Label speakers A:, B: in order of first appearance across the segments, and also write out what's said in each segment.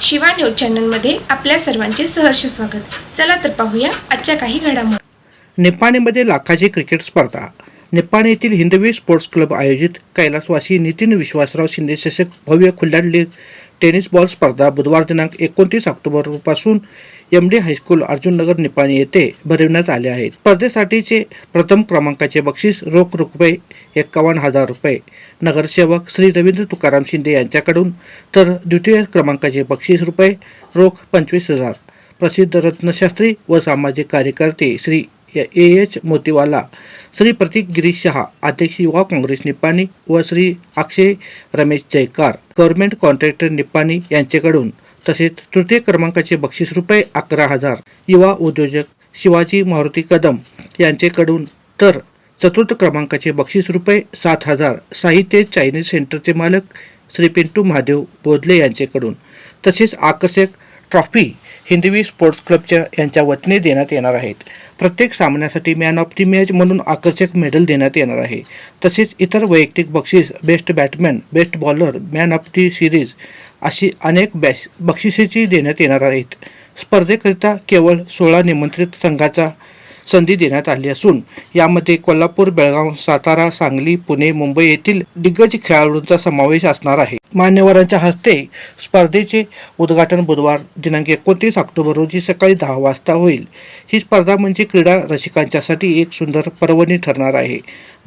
A: Shiva news चॅनलमध्ये आपल्या सर्वांचे सहर्ष स्वागत. चला तर पाहूया आजच्या काही घडामोडी.
B: निप्पाणीमध्ये लाखाची क्रिकेट स्पर्धा. नेपाळ येथील हिंदवी स्पोर्ट्स क्लब आयोजित कैलासवासी नितीन विश्वासराव शिंदे चषक भव्य खुल्ला लीग टेनिस बॉल स्पर्धा बुधवार दिनांक एकोणतीस ऑक्टोबरपासून M D high school Arjunnagar Nipani येथे भरविण्यात आले आहेत. स्पर्धेसाठीचे प्रथम क्रमांकाचे बक्षीस रोख रुपये एक्कावन्न हजार रुपये. नगरसेवक श्री रवींद्र तुकाराम शिंदे यांच्याकडून तर द्वितीय क्रमांकाचे बक्षीस रुपये रोख पंचवीस हजार. प्रसिद्ध रत्नशास्त्री व सामाजिक कार्यकर्ते श्री ए एच मोतीवाला. श्री प्रतीक गिरीश शहा अध्यक्ष युवा काँग्रेस निप्पाणी व श्री अक्षय रमेश जयकार गव्हर्नमेंट कॉन्ट्रॅक्टर निप्पाणी यांच्याकडून तसेच तृतीय क्रमांकाचे बक्षीस रुपये अकरा हजार युवा उद्योजक शिवाजी मारुती कदम यांच्याकडून तर चतुर्थ क्रमांकाचे बक्षीस रुपये सात हजार साहित्य चायनीज सेंटरचे मालक श्री पिंटू महादेव बोधले यांच्याकडून तसेच आकर्षक ट्रॉफी हिंदवी स्पोर्ट्स क्लबच्या यांच्या वतीने देण्यात येणार आहेत. प्रत्येक सामन्यासाठी मॅन ऑफ दी मॅच म्हणून आकर्षक मेडल देण्यात येणार आहे. तसेच इतर वैयक्तिक बक्षीस best batsman best bowler man of the series अशी अनेक बॅश बक्षिसेची देण्यात येणार आहेत. स्पर्धेकरिता केवळ सोळा निमंत्रित संघाचा संधी देण्यात आली असून यामध्ये कोल्हापूर बेळगाव सातारा सांगली पुणे मुंबई येथील दिग्गज खेळाडूंचा समावेश असणार आहे. मान्यवरांच्या हस्ते स्पर्धेचे उद्घाटन बुधवार दिनांक एकोणतीस ऑक्टोबर रोजी सकाळी दहा वाजता होईल. ही स्पर्धा म्हणजे क्रीडा रसिकांच्यासाठी एक सुंदर पर्वणी ठरणार आहे.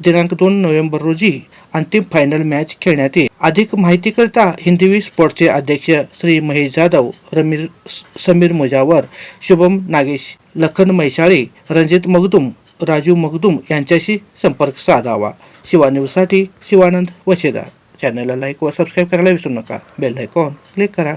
B: दिनांक दोन नोव्हेंबर रोजी अंतिम फायनल मॅच खेळण्यात येईल. अधिक माहितीकरिता हिंदवी स्पोर्ट्सचे अध्यक्ष श्री महेश जाधव रमीर समीर मुजावर शुभम नागेश लखन मैशाळे रणजित मगदुम राजू मगदुम यांच्याशी संपर्क साधावा. शिवा न्यूजसाठी शिवानंद वशेदार. चॅनलला लाईक व सबस्क्राईब करायला विसरू नका. बेल आयकॉन क्लिक करा.